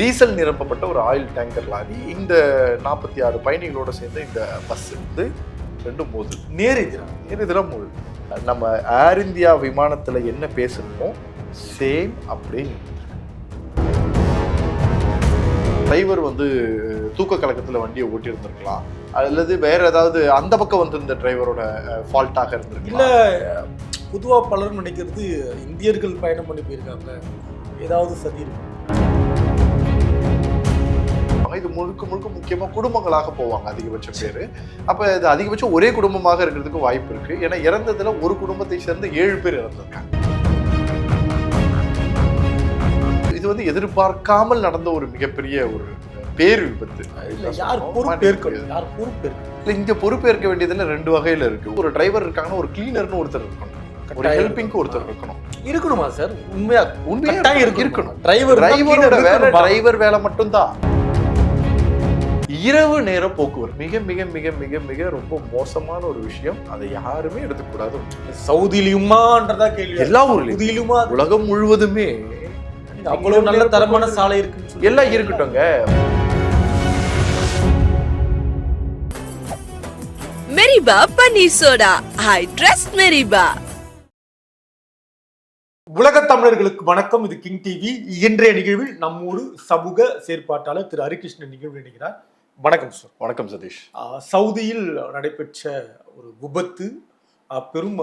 Diesel நிரப்பப்பட்ட ஒரு oil tanker lorry. இந்த நாற்பத்தி ஆறு பயணிகளோடு சேர்ந்து இந்த பஸ் வந்து ரெண்டும் மோது நேர் எதிரா. இதுதான் மோது நம்ம ஏர் இந்தியா விமானத்தில் என்ன பேசணுமோ சேம் அப்படியே டிரைவர் வந்து தூக்க கழகத்தில் வண்டியை ஓட்டி இருந்திருக்கலாம் அல்லது வேற ஏதாவது அந்த பக்கம் வந்திருந்த டிரைவரோட ஃபால்ட்டாக இருந்திருக்கு இல்லை பொதுவாக பலரும் நினைக்கிறது இந்தியர்கள் பயணம் பண்ணி போயிருக்காங்க. ஏதாவது சதி இருக்கு. முழுக்க முழுக்க முக்கியமா குடும்பங்களாக போவாங்க அதிகபட்சம் பேரு. அப்ப இது அதிகபட்சம் ஒரே குடும்பமாக இருக்கிறதுக்கு வாய்ப்பு இருக்கு. ஏன்னா இறந்ததுல ஒரு குடும்பத்தை சேர்ந்து ஏழு பேர் இறந்திருக்காங்க. இது வந்து எதிர்பார்க்காமல் நடந்த ஒரு மிகப்பெரிய ஒரு பேர் விபத்து. யார் பொறுப்பேற்கணும் யார் பொறுப்பேற்கணும் இல்ல இங்க பொறுப்பேற்க வேண்டியதுல ரெண்டு வகையில இருக்கு. ஒரு டிரைவர் இருக்காங்கன்னா ஒரு கிளீனர்னு ஒருத்தர் இருக்கணும். ஒரு ஹெல்பிங்க்கு ஒருத்தர் இருக்கணும். இருக்கணுமா சார் உண்மையா உண்மையா. இருக்கணும். டிரைவர் டிரைவரோட வேலை டிரைவர் வேலை மட்டும்தான். இரவு நேர போக்குவரத்து. மிக மிக மிக மிக மிக ரொம்ப மோசமான ஒரு விஷயம். அதை யாருமே எடுத்துக்கூடாது. சவுதியிலுமான்றதா கேள்வி. எல்லா ஊர்லயும். உலகம் முழுவதுமே. அவ்வளவு நல்ல தரமான சாலை சொல்லி எல்லாம் இருக்கட்டும்ங்க. மெரிபா பன்னீர் சோடா ஐ ட்ரஸ்ட் மெரிபா உலக தமிழர்களுக்கு வணக்கம். இது கிங் டிவி இன்றைய நிகழ்வில் நம்மோடு சமூக செயற்பாட்டாளர் திரு ஹரிகிருஷ்ணன் நிகழ்வு இணைகிறார். வணக்கம் சார் வணக்கம் சதீஷ். சவுதியில் நடைபெற்ற ஒரு விபத்து பெரும்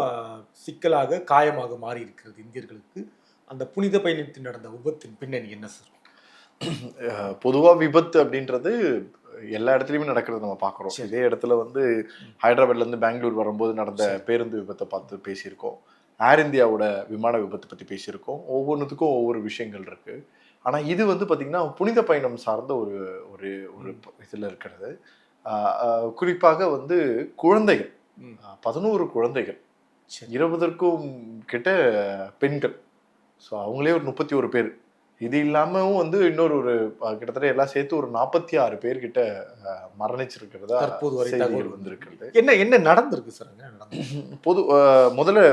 சிக்கலாக காயமாக மாறி இருக்கிறது இந்தியர்களுக்கு. அந்த புனித பயணத்தில் நடந்த விபத்தின் பின்னணி என்ன சார் அஹ் பொதுவா விபத்து அப்படின்றது எல்லா இடத்துலயுமே நடக்கிறது நம்ம பாக்குறோம் சரி. இதே இடத்துல வந்து ஹைதராபாத்ல இருந்து பெங்களூர் வரும்போது நடந்த பேருந்து விபத்தை பார்த்து பேசியிருக்கோம். ஏர் இந்தியாவோட விமான விபத்தை பத்தி பேசியிருக்கோம். ஒவ்வொன்றுத்துக்கும் ஒவ்வொரு விஷயங்கள் இருக்கு. ஆனா இது வந்து பாத்தீங்கன்னா புனித பயணம் சார்ந்த ஒரு ஒரு ஒரு இதுல இருக்கிறது. குறிப்பாக வந்து குழந்தைகள். பதினோரு குழந்தைகள். இருபதற்கும் கிட்ட பெண்கள். ஸோ அவங்களே ஒரு முப்பத்தி ஒரு பேர். இது இல்லாமவும் வந்து இன்னொரு ஒரு கிட்டத்தட்ட எல்லாம் சேர்த்து ஒரு நாற்பத்தி ஆறு பேர் கிட்ட அஹ், மரணிச்சிருக்கிறதா தற்போது வரை தகவல் வந்திருக்கிறது. என்ன என்ன நடந்திருக்கு சார் பொது முதல்ல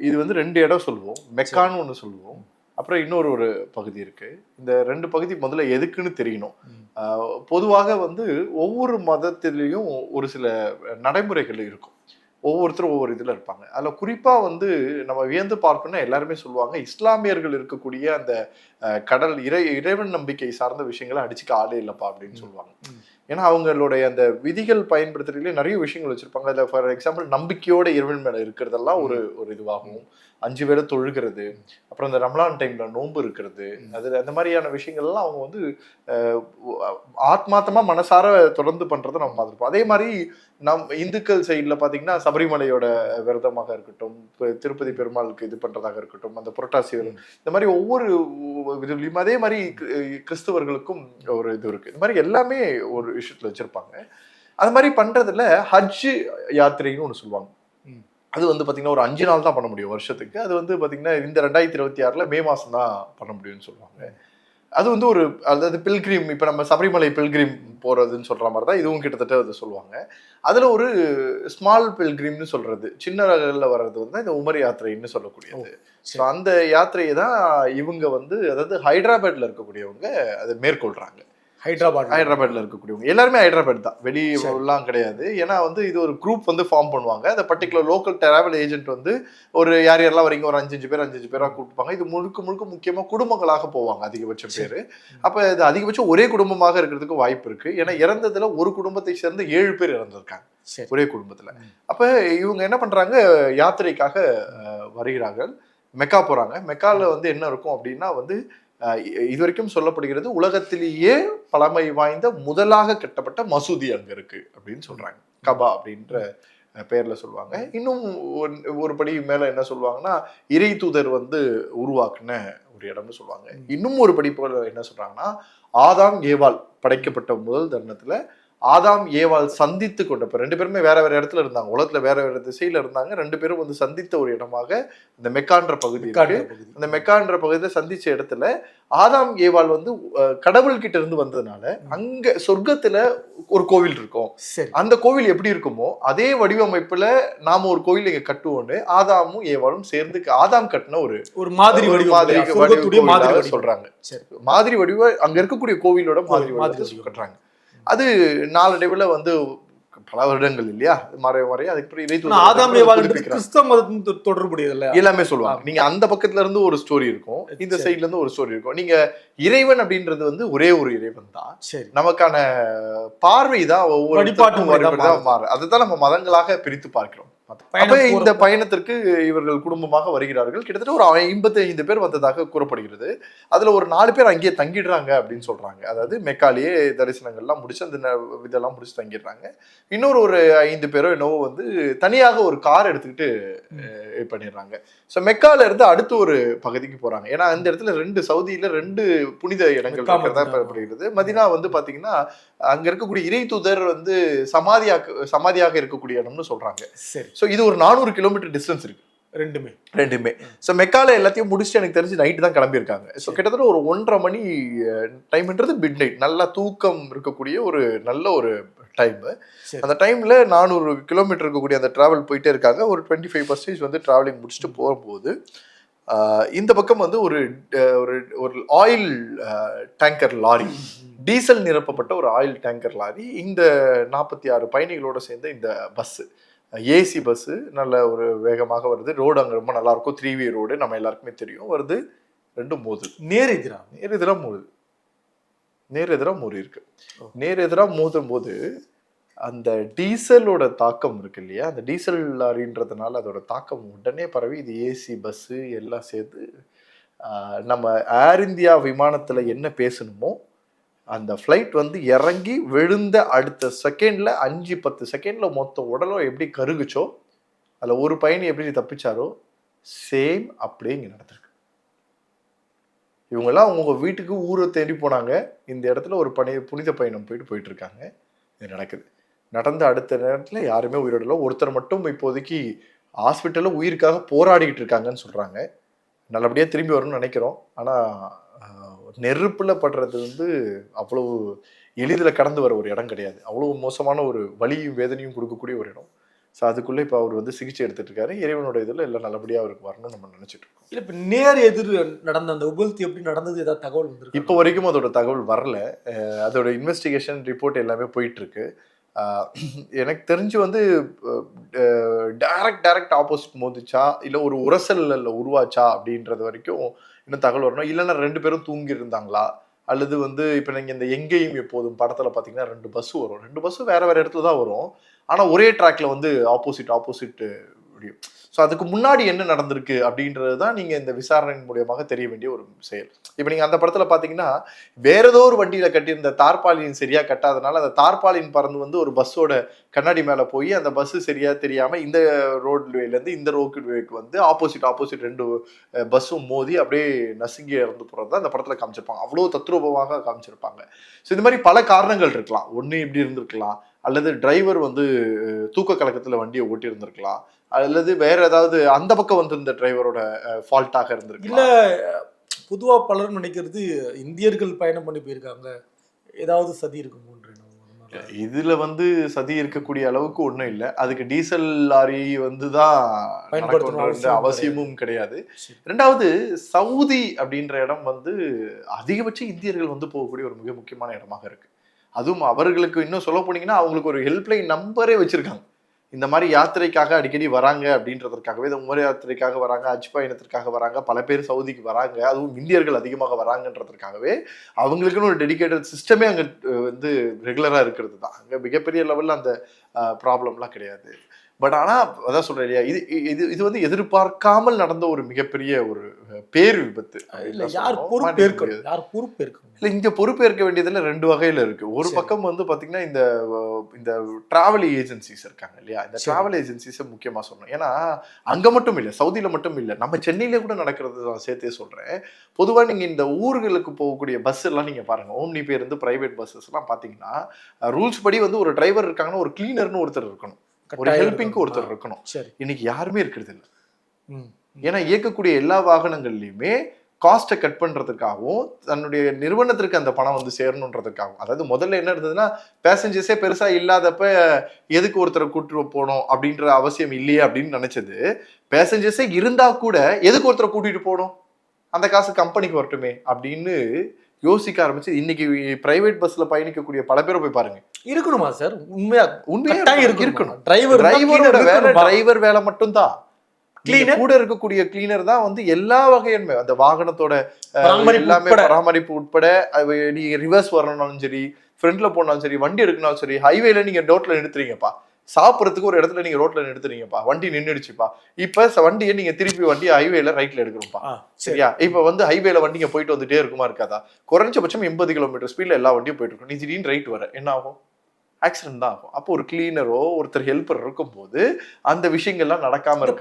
இது வந்து ரெண்டு இடம் சொல்லுவோம். மெக்கான்னு ஒன்று சொல்லுவோம். அப்புறம் இன்னொரு ஒரு பகுதி இருக்கு. இந்த ரெண்டு பகுதி முதல்ல எதுக்குன்னு தெரியணும். பொதுவாக வந்து ஒவ்வொரு மதத்திலையும் ஒரு சில நடைமுறைகள் இருக்கும். ஒவ்வொருத்தரும் ஒவ்வொரு இதில் இருப்பாங்க. அதில் குறிப்பாக வந்து நம்ம வியந்து பார்க்கணும்னா எல்லாருமே சொல்லுவாங்க இஸ்லாமியர்கள் இருக்கக்கூடிய அந்த கடல் இறை இறைவன் நம்பிக்கை சார்ந்த விஷயங்களை அடிச்சுக்க ஆளே இல்லைப்பா அப்படின்னு சொல்லுவாங்க. ஏன்னா அவங்களுடைய அந்த விதிகள் பயன்படுத்துறதுலேயே நிறைய விஷயங்கள் வச்சிருப்பாங்க. அதில் ஃபார் எக்ஸாம்பிள் நம்பிக்கையோட இறைவன் மேலே இருக்கிறதெல்லாம் ஒரு ஒரு இதுவாகும் அஞ்சு வேளை தொழுகிறது அப்புறம் இந்த ரம்லான் டைம்ல நோன்பு இருக்கிறது. அது அந்த மாதிரியான விஷயங்கள்லாம் அவங்க வந்து அஹ், ஆத்மார்த்தமா மனசார தொடர்ந்து பண்றதை நம்ம பார்த்துருப்போம் அதே மாதிரி நம் இந்துக்கள் சைடில் பார்த்தீங்கன்னா சபரிமலையோட விரதமாக இருக்கட்டும் இப்ப திருப்பதி பெருமாளுக்கு இது பண்றதாக இருக்கட்டும் அந்த புரட்டாசி விரதம் இந்த மாதிரி ஒவ்வொரு இதுலையும் அதே மாதிரி கிறிஸ்தவர்களுக்கும் ஒரு இது இருக்கு இந்த மாதிரி எல்லாமே ஒரு விஷயத்துல வச்சிருப்பாங்க அது மாதிரி பண்றதுல ஹஜ் யாத்திரைன்னு ஒன்று சொல்லுவாங்க. அது வந்து பாத்தீங்கன்னா ஒரு அஞ்சு நாள் தான் பண்ண முடியும் வருஷத்துக்கு. அது வந்து பாத்தீங்கன்னா இந்த ரெண்டாயிரத்தி இருபத்தி ஆறுல மே மாசம் தான் பண்ண முடியும்னு சொல்லுவாங்க. அது வந்து ஒரு அதாவது பில்கிரிம் இப்ப நம்ம சபரிமலை பில்கிரிம் போறதுன்னு சொல்ற மாதிரி தான் இதுவும் கிட்டத்தட்ட அதை சொல்லுவாங்க. அதுல ஒரு ஸ்மால் பில்கிரிம்னு சொல்றது சின்ன ரகல்ல வர்றது வந்து இந்த உமர் யாத்திரைன்னு சொல்லக்கூடியது. ஸோ. அந்த யாத்திரையை தான் இவங்க வந்து அதாவது ஹைதராபாத்ல இருக்கக்கூடியவங்க அதை மேற்கொள்றாங்க. ஹைதராபாத் ஹைதராபாத்ல இருக்கக்கூடியவங்க. எல்லாருமே ஹைதராபாத் தான். வெளி சரி. எல்லாம் கிடையாது. ஏன்னா வந்து இது ஒரு குரூப் வந்து ஃபார்ம் பண்ணுவாங்க. அந்த பர்டிகுலர் லோக்கல் டிராவல் ஏஜென்ட் வந்து ஒரு யார் யாரெல்லாம் வரீங்க ஒரு அஞ்சு அஞ்சு பேர் அஞ்சு அஞ்சு பேரா கூப்பிட்டுப்பாங்க. இது முழுக்க முழுக்க முக்கியமா குடும்பங்களாக போவாங்க அதிகபட்சம். பேர். அப்ப இது அதிகபட்சம் ஒரே குடும்பமாக இருக்கிறதுக்கு வாய்ப்பு இருக்கு. ஏன்னா இறந்ததுல ஒரு குடும்பத்தை சேர்ந்து ஏழு பேர் இறந்திருக்காங்க. ஒரே குடும்பத்துல. அப்ப இவங்க என்ன பண்றாங்க? யாத்திரைக்காக வருகிறார்கள். மெக்கா போறாங்க. மெக்கால வந்து என்ன இருக்கும் அப்படின்னா வந்து இது வரைக்கும் சொல்லப்படுகிறது உலகத்திலேயே பழமை வாய்ந்த முதலாக கட்டப்பட்ட மசூதி அங்க இருக்கு அப்படின்னு சொல்றாங்க. கபா அப்படின்ற அஹ், பெயர்ல சொல்லுவாங்க. இன்னும் ஒரு- படி மேல என்ன சொல்லுவாங்கன்னா இறை தூதர் வந்து உருவாக்குன ஒரு இடம்னு சொல்லுவாங்க. இன்னும் ஒரு படி போல என்ன சொல்றாங்கன்னா ஆதாம் ஏவாள் படைக்கப்பட்ட முதல் தருணத்துல ஆதாம் ஏவாள் சந்தித்து கொண்ட இப்ப ரெண்டு பேருமே வேற வேற இடத்துல இருந்தாங்க. உலகத்துல வேற வேற திசையில இருந்தாங்க. ரெண்டு பேரும் வந்து சந்தித்த ஒரு இடமாக இந்த மெக்கான்ற பகுதி இருக்கு. அந்த மெக்கான்ற பகுதியை சந்திச்ச இடத்துல ஆதாம் ஏவாள் வந்து கடவுள் கிட்ட இருந்து வந்ததுனால அங்க சொர்க்கத்துல ஒரு கோவில் இருக்கும். அந்த கோவில் எப்படி இருக்குமோ அதே வடிவமைப்புல நாம ஒரு கோவில் இங்க கட்டுவோம்னு ஆதாமும் ஏவாளும் சேர்ந்து ஆதாம் கட்டின ஒரு ஒரு மாதிரி மாதிரி. சொல்றாங்க. மாதிரி வடிவ அங்க இருக்கக்கூடிய கோவிலோட மாதிரி வடிவத்தை. கட்டுறாங்க. அது நாளடைவுல வந்து பல வருடங்கள் இல்லையா? மறைய மறைய தூதர்கள் ஆதாம். கிறிஸ்தவ மதத்தின் தொ- தொடர்புடையது இல்ல எல்லாமே சொல்லுவாங்க. நீங்க அந்த பக்கத்துல இருந்து ஒரு ஸ்டோரி இருக்கும். இந்த. சைடுல இருந்து ஒரு ஸ்டோரி இருக்கும். நீங்க இறைவன் அப்படின்றது வந்து ஒரே ஒரு இறைவன் தான். சரி. நமக்கான பார்வை தான் ஒவ்வொரு முறை தான் மாறு அதுதான் நம்ம மதங்களாக பிரித்து பார்க்கிறோம். அப்ப இந்த பயணத்திற்கு இவர்கள் குடும்பமாக வருகிறார்கள். கிட்டத்தட்ட ஒரு ஐம்பத்தி ஐந்து பேர் வந்ததாக கூறப்படுகிறது. அதுல ஒரு நாலு பேர் அங்கேயே தங்கிடுறாங்க அப்படின்னு சொல்றாங்க. அதாவது மெக்காலியே தரிசனங்கள்லாம் முடிச்சு அந்த இதெல்லாம் முடிச்சு தங்கிடுறாங்க. இன்னொரு ஒரு ஐந்து பேரோ என்னவோ வந்து தனியாக ஒரு கார் எடுத்துக்கிட்டு பண்ணிடுறாங்க. ஸோ மெக்கால இருந்து அடுத்து ஒரு பகுதிக்கு போறாங்க. ஏன்னா அந்த இடத்துல ரெண்டு சவுதியில ரெண்டு புனித இடங்கள் இருக்கிறதா மதினா. படுகிறது மதினா வந்து பாத்தீங்கன்னா அங்க இருக்கக்கூடிய இறை தூதர் வந்து சமாதியாக சமாதியாக இருக்கக்கூடிய இடம்னு சொல்றாங்க. சரி. ஸோ இது ஒரு நானூறு கிலோமீட்டர் டிஸ்டன்ஸ் இருக்கு. ரெண்டுமே. ரெண்டுமே. ஸோ மெக்கால எல்லாத்தையும் முடிச்சுட்டு எனக்கு தெரிஞ்சு நைட்டு தான் கிளம்பியிருக்காங்க. ஸோ கிட்டத்தட்ட ஒரு ஒன்றரை மணி டைம்ன்றது மிட் நைட் நல்லா தூக்கம் இருக்கக்கூடிய ஒரு நல்ல ஒரு டைம். அந்த டைம்ல நானூறு கிலோமீட்டர் இருக்கக்கூடிய அந்த டிராவல் போயிட்டே இருக்காங்க. ஒரு டுவெண்ட்டி ஃபைவ் பர்சன்டேஜ் வந்து டிராவலிங் முடிச்சுட்டு போகும்போது இந்த பக்கம் வந்து ஒரு ஒரு ஒரு ஆயில் டேங்கர் லாரி டீசல் நிரப்பப்பட்ட ஒரு ஆயில் டேங்கர் லாரி இந்த நாற்பத்தி ஆறு பயணிகளோட சேர்ந்த இந்த பஸ்ஸு ஏசி பஸ்ஸு நல்ல ஒரு வேகமாக வருது. ரோடு அங்கே ரொம்ப நல்லா இருக்கும் த்ரீ வே ரோடு நம்ம எல்லாருக்குமே தெரியும். வருது. ரெண்டும் மோதுது நேர் எதிரா? நேர் எதிராக மோதுது நேர் எதிராக மோதி இருக்கு. நேர் எதிராக மோதும் போது அந்த டீசலோட தாக்கம் இருக்கு இல்லையா? அந்த டீசல் லாரின்றதுனால அதோட தாக்கம் உடனே பரவி இது ஏசி பஸ்ஸு எல்லாம் சேர்த்து நம்ம ஏர் இந்தியா விமானத்தில் என்ன பேசணுமோ அந்த ஃப்ளைட் வந்து இறங்கி விழுந்த அடுத்த செகண்டில் அஞ்சு பத்து செகண்டில் மொத்த உடலும் எப்படி கருகுச்சோ அதில் ஒரு பயணி எப்படி தப்பிச்சாரோ சேம் அப்படியே இங்கே நடந்திருக்கு. இவங்கெல்லாம் அவங்கவுங்க வீட்டுக்கு ஊரை தேடி போனாங்க. இந்த இடத்துல ஒரு பணி புனித பயணம் போயிட்டு போயிட்டுருக்காங்க. இது நடக்குது. நடந்த அடுத்த நேரத்தில் யாருமே உயிரிடல ஒருத்தர் மட்டும் இப்போதைக்கு ஹாஸ்பிட்டலில் உயிருக்காக போராடிக்கிட்டு இருக்காங்கன்னு சொல்கிறாங்க நல்லபடியாக திரும்பி வரணும்னு நினைக்கிறோம். ஆனால் நெருப்பில் படுறது வந்து அவ்வளவு எளிதில் கடந்து வர ஒரு இடம் கிடையாது. அவ்வளோ மோசமான ஒரு வலியும் வேதனையும் கொடுக்கக்கூடிய ஒரு இடம். ஸோ அதுக்குள்ளே இப்போ அவர் வந்து சிகிச்சை எடுத்துட்டு இருக்காரு. இறைவனோட இதில் எல்லாம் நல்லபடியாக அவருக்கு வரணும்னு நம்ம நினச்சிட்டு இருக்கோம். இல்ல இப்ப நேர் எதிர் நடந்த அந்த உபல்த்தி எப்படி நடந்தது? ஏதாவது தகவல் இப்போ வரைக்கும் அதோட தகவல் வரல. அதோட இன்வெஸ்டிகேஷன் ரிப்போர்ட் எல்லாமே போயிட்டு இருக்கு. அஹ் எனக்கு தெரிஞ்சு வந்து டைரக்ட் டைரக்ட் ஆப்போசிட் மோதிச்சா இல்லை ஒரு உரசல்ல உருவாச்சா அப்படின்றது வரைக்கும் இன்னும் தகவல் வரணும்? இல்லைன்னா ரெண்டு பேரும் தூங்கி இருந்தாங்களா அல்லது வந்து இப்போ நீங்கள் இந்த எங்கேயும் எப்போதும் படத்தில் பார்த்தீங்கன்னா ரெண்டு பஸ் வரும். ரெண்டு பஸ்ஸும் வேறு வேறு இடத்துல தான் வரும். ஆனால் ஒரே ட்ராக்ல வந்து ஆப்போசிட் ஆப்போசிட் முடியும். ஸோ அதுக்கு முன்னாடி என்ன நடந்திருக்கு அப்படின்றது தான் நீங்கள் இந்த விசாரணையின் மூலியமாக தெரிய வேண்டிய ஒரு செயல். இப்போ நீங்கள் அந்த படத்தில் பார்த்தீங்கன்னா வேற ஏதோ ஒரு வண்டியில் கட்டியிருந்த தார்பாலின் சரியாக கட்டாதனால அந்த தார்பாலின் பறந்து வந்து ஒரு பஸ்ஸோட கண்ணாடி மேலே போய் அந்த பஸ்ஸு சரியாக தெரியாமல் இந்த ரோட்வேலேருந்து இந்த ரோட்வேக்கு வந்து ஆப்போசிட் ஆப்போசிட் ரெண்டு பஸ்ஸும் மோதி அப்படியே நசுங்கி இறந்து போகிறது தான் அந்த படத்தில் காமிச்சிருப்பாங்க. அவ்வளோ தத்ரூபமாக காமிச்சிருப்பாங்க. ஸோ இந்த மாதிரி பல காரணங்கள் இருக்கலாம். ஒன்று இப்படி இருந்திருக்கலாம். அல்லது டிரைவர் வந்து தூக்க கலக்கத்தில் வண்டியை ஓட்டியிருந்திருக்கலாம். அல்லது வேற ஏதாவது அந்த பக்கம் வந்திருந்த டிரைவரோட ஃபால்ட்டாக இல்ல இருந்திருக்கலாம் பொதுவா பலரும் நினைக்கிறது இந்தியர்கள் பயணம் பண்ணி போயிருக்காங்க. ஏதாவது சதி இருக்குமோன்ற. இதுல வந்து சதி இருக்கக்கூடிய அளவுக்கு ஒண்ணும் இல்ல. அதுக்கு டீசல் லாரி வந்து தான் பயன்படுத்தணும் அவசியமும் கிடையாது. ரெண்டாவது சவுதி அப்படின்ற இடம் வந்து அதிகபட்ச இந்தியர்கள் வந்து போகக்கூடிய ஒரு மிக முக்கியமான இடமாக இருக்கு. அதுவும் அவர்களுக்கு இன்னும் சொல்ல போனீங்கன்னா அவங்களுக்கு ஒரு ஹெல்ப்லைன் நம்பரே வச்சிருக்காங்க. இந்த மாதிரி யாத்திரைக்காக அடிக்கடி வராங்க அப்படின்றதற்காகவே இந்த உமர் யாத்திரைக்காக வராங்க அஜ் பயணத்திற்காக வராங்க பல பேர் சவுதிக்கு வராங்க அதுவும் இந்தியர்கள் அதிகமாக வராங்கன்றதற்காகவே அவங்களுக்குன்னு ஒரு டெடிகேட்டட் சிஸ்டமே அங்கே வந்து ரெகுலராக இருக்கிறது தான். அங்கே மிகப்பெரிய லெவலில் அந்த ப்ராப்ளம்லாம் கிடையாது. பட் ஆனா அதான் சொல்றேன் இல்லையா? இது இது இது வந்து எதிர்பார்க்காமல் நடந்த ஒரு மிகப்பெரிய ஒரு பேர் விபத்து இல்ல யார் முடியாது. யார் பொறுப்பேற்கணும்? இல்ல இங்க பொறுப்பேற்க வேண்டியதுல ரெண்டு வகையில இருக்கு. ஒரு. பக்கம் வந்து பாத்தீங்கன்னா இந்த இந்த டிராவல் ஏஜென்சிஸ் இருக்காங்க இல்லையா? இந்த. டிராவல் ஏஜென்சிஸை முக்கியமா சொல்லணும். ஏன்னா அங்க மட்டும் இல்ல சவுதியில மட்டும் இல்ல நம்ம சென்னையில கூட நடக்கிறது நான் சேர்த்தே சொல்றேன். பொதுவா நீங்க இந்த ஊர்களுக்கு போகக்கூடிய பஸ் எல்லாம் நீங்க பாருங்க. ஓம்னி பேருந்து பிரைவேட் பஸ்ஸஸ் எல்லாம் பாத்தீங்கன்னா ரூல்ஸ் படி வந்து ஒரு டிரைவர் இருக்காங்கன்னா ஒரு கிளீனர்னு ஒருத்தர் இருக்கணும். ஒரு ஹெல்பிங்க்கு. ஒருத்தர் இருக்கணும். சரி. இன்னைக்கு யாருமே இருக்கிறது இல்ல. ஏன்னா இயக்கக்கூடிய எல்லா வாகனங்கள்லையுமே காஸ்ட்டை கட் பண்றதுக்காகவும் தன்னுடைய நிறுவனத்திற்கு அந்த பணம் வந்து சேரணுன்றதுக்காகவும். அதாவது முதல்ல என்ன இருந்ததுன்னா பேசஞ்சர்ஸே பெருசா இல்லாதப்ப எதுக்கு ஒருத்தரை கூட்டு போகணும் அப்படின்ற அவசியம் இல்லையே அப்படின்னு நினைச்சது. பேசஞ்சர்ஸே இருந்தா கூட எதுக்கு ஒருத்தரை கூட்டிட்டு போகணும்? அந்த காசு கம்பெனிக்கு வரட்டுமே அப்படின்னு யோசிக்க ஆரம்பிச்சு இன்னைக்கு பிரைவேட் பஸ்ல பயணிக்கக்கூடிய பல பேரை போய் பாருங்க. இருக்கணுமா சார் உண்மையா உண்மையா இருக்கணும். டிரைவர் டிரைவரோட வேலை டிரைவர் வேலை மட்டும்தான் Cleaner? கிளீனர் கூட இருக்கக்கூடிய கிளீனர் தான் வந்து எல்லா வகையுமே அந்த வாகனத்தோட எல்லாமே உட்பட. பராமரிப்பு உட்பட நீங்க ரிவர்ஸ் வரணும்னாலும் சரி ஃப்ரண்ட்ல போனாலும் சரி வண்டி எடுக்கணும் சரி ஹைவேல நீங்க ரோட்ல நிறுத்துறீங்கப்பா. சாப்பிட்றதுக்கு ஒரு இடத்துல நீங்க ரோட்ல நிறுத்துறீங்கப்பா வண்டி நின்னுடுச்சுப்பா. இப்ப வண்டியை நீங்க திருப்பி வண்டி ஹைவேல ரைட்ல சரி. சரியா? இப்ப வந்து ஹைவேல வண்டிங்க போயிட்டு வந்துட்டே இருக்குமா இருக்காதா? குறைஞ்சபட்சம் எண்பது கிலோமீட்டர் ஸ்பீட்ல எல்லா வண்டியும் போயிட்டு இருக்கும் நீ திடீர்னு ரைட் வர என்ன ஆகும்? ஆக்சிடென்ட் தான் ஆகும். அப்போ ஒரு கிளீனரோ ஒருத்தர் ஹெல்ப்பர் இருக்கும்போது அந்த விஷயங்கள்லாம் நடக்காம உள்ள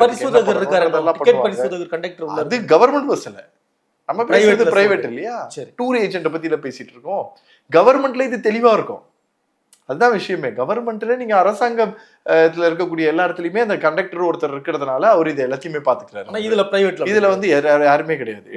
அது கவர்மெண்ட் பஸ்ல நம்ம பேசுறது பிரைவேட். இல்லையா? டூர் ஏஜென்ட் பத்தியில பேசிட்டு இருக்கோம். கவர்மெண்ட்ல இது தெளிவா இருக்கும். அதுதான் விஷயமே. கவர்மெண்ட்ல நீங்க அரசாங்கம் இதுல இருக்கக்கூடிய எல்லா இடத்துலயுமே அந்த கண்டக்டர் ஒருத்தர் இருக்கிறதுனால அவர் இது எல்லாத்தையுமே பாத்துக்கிறாரு இதுல பிரைவேட்ல இதுல வந்து யாரு- யாருமே கிடையாது.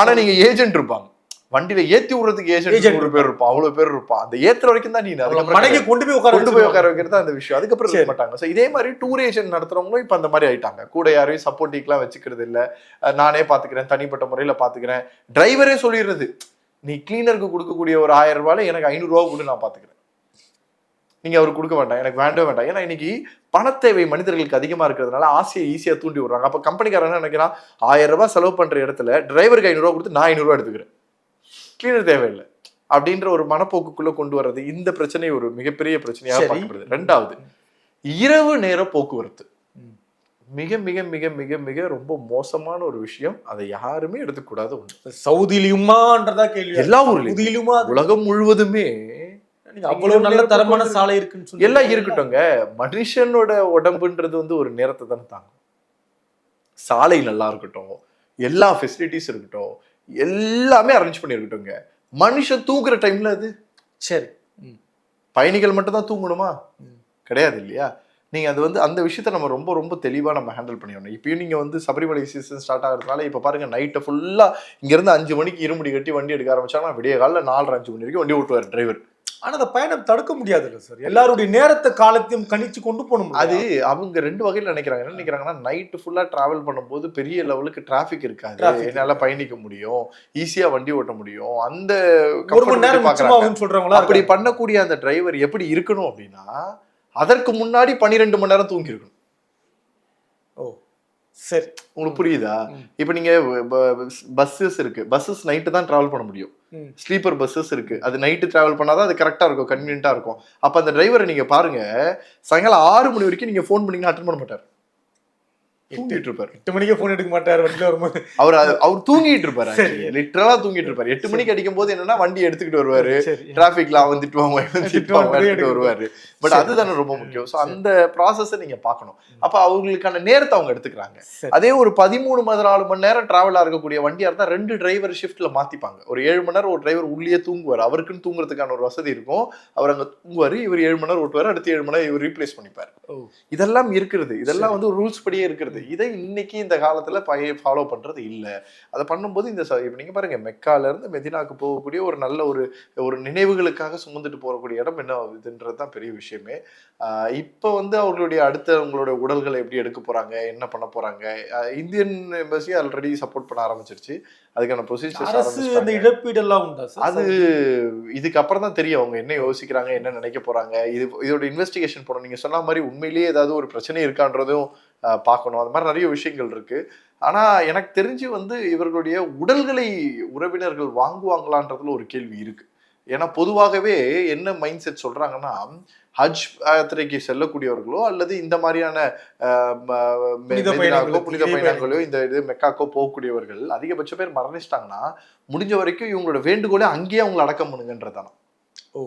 ஆனா? நீங்க ஏஜென்ட் இருப்பாங்க. வண்டியில ஏத்தி விடுறதுக்கு ஏஜென்ட் நூறு பேர் இருப்பான் அவ்வளவு பேர் இருப்பான் அந்த ஏத்துற வரைக்கும் தான் நீ மடக்கி கொண்டு போய் உட்கார கொண்டு போய். உட்கார வைக்கிறது தான் அந்த விஷயம். அதுக்கப்புறம் சரி. மாட்டாங்க. ஸோ இதே மாதிரி டூர் ஏஜென்ட் நடத்துறவங்களும் இப்ப அந்த மாதிரி ஆயிட்டாங்க. கூட யாரையும் சப்போர்ட்டிக்லாம் வச்சுக்கிறது இல்ல. நானே பாத்துக்கிறேன் தனிப்பட்ட முறையில பாத்துக்கிறேன் டிரைவரே சொல்லிடுறது. நீ கிளீனருக்கு கொடுக்கக்கூடிய ஒரு ஆயிரம் ரூபாயில எனக்கு ஐநூறு ரூபா கூட நான் பாத்துக்கிறேன் நீங்க அவர் கொடுக்க வேண்டாம். எனக்கு வேண்டவே வேண்டாம். ஏன்னா இன்னைக்கு பணத்தேவை மனிதர்களுக்கு அதிகமா இருக்கிறதுனால ஆசையை ஈஸியா தூண்டி விடுறாங்க. அப்ப கம்பெனிக்காரன் என்ன நினைக்கிறான்? ஆயிரம் ரூபாய் செலவு பண்ற இடத்துல டிரைவருக்கு ஐநூறு ரூபா கொடுத்து நான் ஐநூறு ரூபா எடுத்துக்கிறேன். கிளீனர் தேவையில்லை. அப்படின்ற ஒரு மனப்போக்குக்குள்ள கொண்டு வர்றது இந்த பிரச்சனை ஒரு மிகப்பெரிய பிரச்சனையாக. பார்க்கப்படுது. ரெண்டாவது இரவு நேர போக்குவரத்து. மிக மிக மிக மிக மிக ரொம்ப மோசமான ஒரு விஷயம். அதை யாருமே எடுத்துக்கூடாது ஒண்ணு சவுதியிலுமான்றதா கேள்வி. எல்லா ஊர்லயும். உலகம் முழுவதுமே அவ்வளவு நல்ல தரமான சாலை இருக்குன்னு சொல்லி எல்லாம் இருக்கட்டும்ங்க. மனுஷனோட உடம்புன்றது வந்து ஒரு நேரத்தை தானே தாங்கும். சாலை நல்லா இருக்கட்டும் எல்லா ஃபெசிலிட்டிஸ் இருக்கட்டும் எல்லாமே அரேஞ்ச் பண்ணிருக்கட்டும்ங்க மனுஷன் தூங்குற டைம்ல அது? சரி. பயணிகள் மட்டும் தான் தூங்கணுமா. கிடையாது இல்லையா? நீங்க அது வந்து அந்த விஷயத்த நம்ம ரொம்ப ரொம்ப தெளிவா நம்ம ஹேண்டில் பண்ணிடணும். இப்பயும் நீங்க வந்து சபரிமலை சீசன் ஸ்டார்ட் ஆகிறதுனால இப்ப பாருங்க நைட்டு ஃபுல்லா இங்க இருந்து அஞ்சு மணிக்கு இருமுடி கட்டி வண்டி எடுக்க ஆரம்பிச்சாங்கன்னா விடிய காலைல நாலரை அஞ்சு மணி வரைக்கும் வண்டி ஓட்டுவார் டிரைவர் ஆனா அந்த பயணம் தடுக்க முடியாதுல்ல சார் எல்லாருடைய நேரத்தை காலத்தையும் கணிச்சு கொண்டு போகணும் அது அவங்க ரெண்டு வகையில நினைக்கிறாங்க. என்ன நினைக்கிறாங்கன்னா நைட்டு ஃபுல்லா டிராவல் பண்ணும்போது பெரிய லெவலுக்கு டிராஃபிக் இருக்காது. என்னால பயணிக்க முடியும். ஈஸியா வண்டி ஓட்ட முடியும். அந்த ஒரு மணி நேரம் சொல்றவங்களா அப்படி. பண்ணக்கூடிய அந்த டிரைவர் எப்படி இருக்கணும் அப்படின்னா அதற்கு முன்னாடி பன்னிரெண்டு மணி நேரம் தூங்கி இருக்கணும் ஓ சரி. உங்களுக்கு புரியுதா. இப்போ நீங்க பஸ்ஸஸ் இருக்கு. பஸ்ஸஸ் நைட்டு தான் டிராவல் பண்ண முடியும். ஸ்லீப்பர் பஸ்ஸஸ் இருக்கு. அது நைட்டு டிராவல் பண்ணாதான் அது கரெக்டாக இருக்கும் கன்வீனியண்டாக இருக்கும். அப்போ அந்த டிரைவரை நீங்கள் பாருங்க சாயங்காலம் ஆறு மணி வரைக்கும் நீங்கள் ஃபோன் பண்ணிங்கன்னா அட்டன் பண்ண மாட்டார். தூங்கிட்டு இருப்பாரு எட்டு மணிக்கே போன் எடுக்க மாட்டார் வண்டியில வரும்போது. அவர் அவர் தூங்கிட்டு இருப்பாரு. லிட்டரலா தூங்கிட்டு இருப்பாரு. எட்டு மணிக்கு அடிக்கும் போது என்னன்னா வண்டி எடுத்துக்கிட்டு வருவாரு. சரி டிராபிக்ல அவன் திட்டுவாங்க எடுத்துட்டு. வருவாரு. பட். அதுதானே ரொம்ப முக்கியம். ஸோ சரி. அந்த ப்ராசஸை நீங்க பார்க்கணும். அப்ப அவங்களுக்கான நேரத்தை அவங்க எடுத்துக்கிறாங்க. அதே ஒரு பதிமூணு பதினாலு மணி நேரம் டிராவல் ஆகக்கூடிய வண்டியா இருந்தா ரெண்டு டிரைவர் ஷிஃப்ட்ல மாத்திப்பாங்க. ஒரு ஏழு மணி நேரம் ஒரு டிரைவர் உள்ளே தூங்குவார். அவருக்குன்னு தூங்குறதுக்கான ஒரு வசதி இருக்கும். அவர் அங்க தூங்குவாரு இவர் ஏழு மணி நேரம் ஓட்டுவார் அடுத்து ஏழு மணி நேரம் இவர் ரீப்ளேஸ் பண்ணிப்பார். இதெல்லாம் இருக்கிறது. இதெல்லாம். வந்து ரூல்ஸ் படியே இருக்கிறது. இதை இன்னைக்கு இந்த காலத்துல பைய ஃபாலோ பண்றது இல்ல. அதை பண்ணும்போது இந்த இப்ப நீங்க பாருங்க மெக்கால இருந்து மெதினாக்கு போகக்கூடிய ஒரு நல்ல ஒரு ஒரு நினைவுகளுக்காக சுமந்துட்டு போகக்கூடிய இடம் என்ன இதுன்றது தான் பெரிய விஷயமே. இப்ப வந்து அவர்களுடைய அடுத்த அவங்களோட உடல்களை எப்படி எடுக்க போறாங்க என்ன பண்ண போறாங்க ah Indian embassy already support பண்ண ஆரம்பிச்சிருச்சு. அதுக்கான ப்ரொசீஜர்ஸ் அந்த இழப்பீடு எல்லாம் உண்டா அது இதுக்கு அப்புறம் தான் தெரியும். அவங்க என்ன யோசிக்கிறாங்க என்ன நினைக்க போறாங்க. இது இதோட இன்வெஸ்டிகேஷன் போடணும். நீங்க சொன்ன மாதிரி உண்மையிலேயே ஏதாவது ஒரு பிரச்சனை இருக்கான்றதும் பார்க்கணும். அது மாதிரி நிறைய விஷயங்கள் இருக்கு. ஆனா எனக்கு தெரிஞ்சு வந்து இவர்களுடைய உடல்களை உறவினர்கள் வாங்குவாங்களான்றதுல ஒரு கேள்வி இருக்கு. ஏன்னா பொதுவாகவே என்ன மைண்ட் செட் சொல்றாங்கன்னா ஹஜ் யாத்திரைக்கு செல்லக்கூடியவர்களோ அல்லது இந்த மாதிரியான புனித பயணங்களோ இந்த இது மெக்காக்கோ போகக்கூடியவர்கள் அதிகபட்ச பேர் மரணிச்சிட்டாங்கன்னா முடிஞ்ச வரைக்கும் இவங்களோட வேண்டுகோளை அங்கேயே அவங்களை அடக்கம் பண்ணுங்கன்றதான ஓ.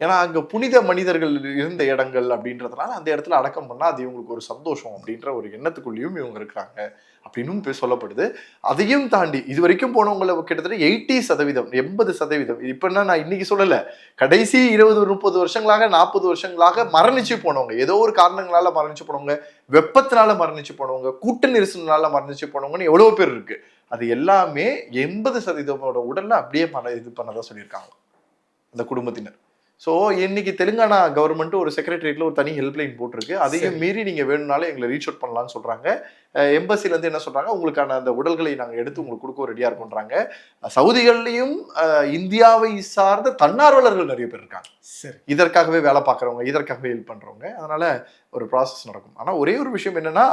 ஏன்னா அங்க புனித மனிதர்கள் இருந்த இடங்கள் அப்படின்றதுனால அந்த இடத்துல அடக்கம் பண்ணா அது இவங்களுக்கு ஒரு சந்தோஷம் அப்படின்ற ஒரு எண்ணத்துக்குள்ளேயும் இவங்க இருக்கிறாங்க அப்படின்னும் போய் சொல்லப்படுது. அதையும் தாண்டி இது வரைக்கும் போனவங்கள கிட்டத்தட்ட எயிட்டி சதவீதம் எண்பது சதவீதம். இப்ப என்ன நான் இன்னைக்கு சொல்லல. கடைசி இருபது முப்பது வருஷங்களாக நாற்பது வருஷங்களாக மரணிச்சு போனவங்க ஏதோ ஒரு காரணங்களால மரணிச்சு போனவங்க வெப்பத்தினால மரணிச்சு போனவங்க கூட்ட நெரிசல்னால மரணிச்சு போனவங்கன்னு எவ்வளவு பேர் இருக்கு. அது எல்லாமே எண்பது சதவீதமோட உடல்ல அப்படியே மர இது பண்ணதான் சொல்லியிருக்காங்க. அந்த குடும்பத்தினர். ஸோ இன்னைக்கு தெலுங்கானா கவர்மெண்ட் ஒரு செக்ரட்டரியேட்ல ஒரு தனி ஹெல்ப்லைன் போட்டிருக்கு. அதையும். மீறி நீங்க வேணும்னாலும் எங்களை ரீச் அவுட் பண்ணலாம்னு சொல்றாங்க. எம்பசில இருந்து என்ன சொல்றாங்க? உங்களுக்கான அந்த உடல்களை நாங்க எடுத்து உங்களுக்கு கொடுக்க ரெடியா இருக்கோன்றாங்க சவுதிகள்லயும் இந்தியாவை சார்ந்த தன்னார்வலர்கள் நிறைய பேர் இருக்காங்க. சரி. இதற்காகவே வேலை பார்க்குறவங்க இதற்காகவே ஹெல்ப் பண்றவங்க. அதனால ஒரு ப்ராசஸ் நடக்கும். ஆனா ஒரே ஒரு விஷயம் என்னன்னா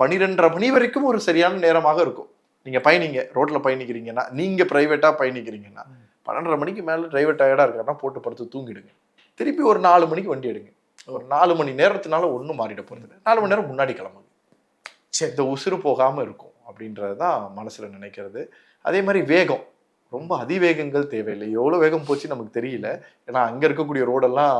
பனிரெண்டரை மணி வரைக்கும் ஒரு சரியான நேரமாக இருக்கும். நீங்க பயணிங்க. ரோட்ல பயணிக்கிறீங்கன்னா நீங்க பிரைவேட்டா பயணிக்கிறீங்கன்னா பன்னெண்டரை மணிக்கு மேலே டிரைவர் டயர்டாக இருக்காருன்னா போட்டு படுத்து தூங்கிடுங்க. திருப்பி ஒரு நாலு மணிக்கு வண்டி எடுங்க. ஒரு நாலு மணி நேரத்தினால ஒன்றும் மாறிட போகிறது நாலு மணி நேரம் முன்னாடி கிளம்புங்க. சரி இந்த உசுறு போகாமல் இருக்கும் அப்படின்றது தான் மனசில் நினைக்கிறது. அதே மாதிரி வேகம். ரொம்ப அதிவேகங்கள் தேவையில்லை. எவ்வளோ வேகம் போச்சு நமக்கு தெரியல. ஏன்னா அங்கே இருக்கக்கூடிய ரோடெல்லாம்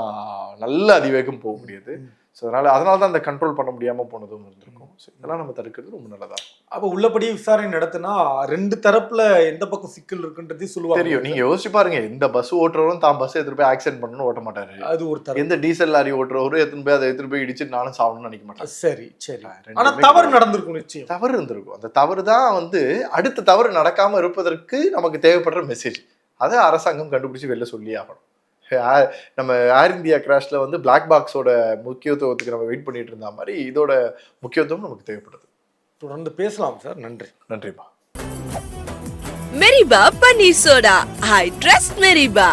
நல்ல அதிவேகம் போகக்கூடியது. முடியாது ஸோ அதனால அதனால தான் அந்த கண்ட்ரோல் பண்ண முடியாம போனதும் இருந்திருக்கும். ஸோ இதெல்லாம் நம்ம தடுக்கிறது ரொம்ப நல்லதா? இருக்கும். அப்ப உள்ளபடி விசாரணை நடத்தினா ரெண்டு தரப்புல எந்த பக்கம் சிக்கல் இருக்குன்றதையும் சொல்லுவாங்க. தெரியும். நீங்க யோசிச்சு பாருங்க. இந்த பஸ் ஓட்டுறவரும் தான் பஸ் எடுத்துட்டு போய் ஆக்சிடென்ட் பண்ணணும்னு ஓட்ட மாட்டாரு. அது ஒரு எந்த டீசல் லாரி ஓட்டுறவரும் எடுத்துட்டு போய் அதை எடுத்துட்டு போய் இடிச்சு நானும் சாகணும்னு நினைக்க மாட்டேன் சரி சரி. ரெண்டுமே ஆனா தவறு. நடந்திருக்கும் நிச்சயம். தவறு இருந்திருக்கும். அந்த தவறு தான் வந்து அடுத்த தவறு நடக்காம இருப்பதற்கு நமக்கு தேவைப்படுற மெசேஜ் அதை அரசாங்கம் கண்டுபிடிச்சு வெளில சொல்லி ஆகணும். நம்ம ஏர் இந்தியா கிராஷ்ல வந்து பிளாக் பாக்ஸோட முக்கியத்துவத்துக்கு நம்ம வெயிட் பண்ணிட்டு இருந்த மாதிரி இதோட முக்கியத்துவம் நமக்கு தேவைப்படுது. தொடர்ந்து பேசலாம் சார் நன்றி. நன்றிப்பா மெரிபா பன்னீர் சோடா ஐ ட்ரஸ்ட் மெரிபா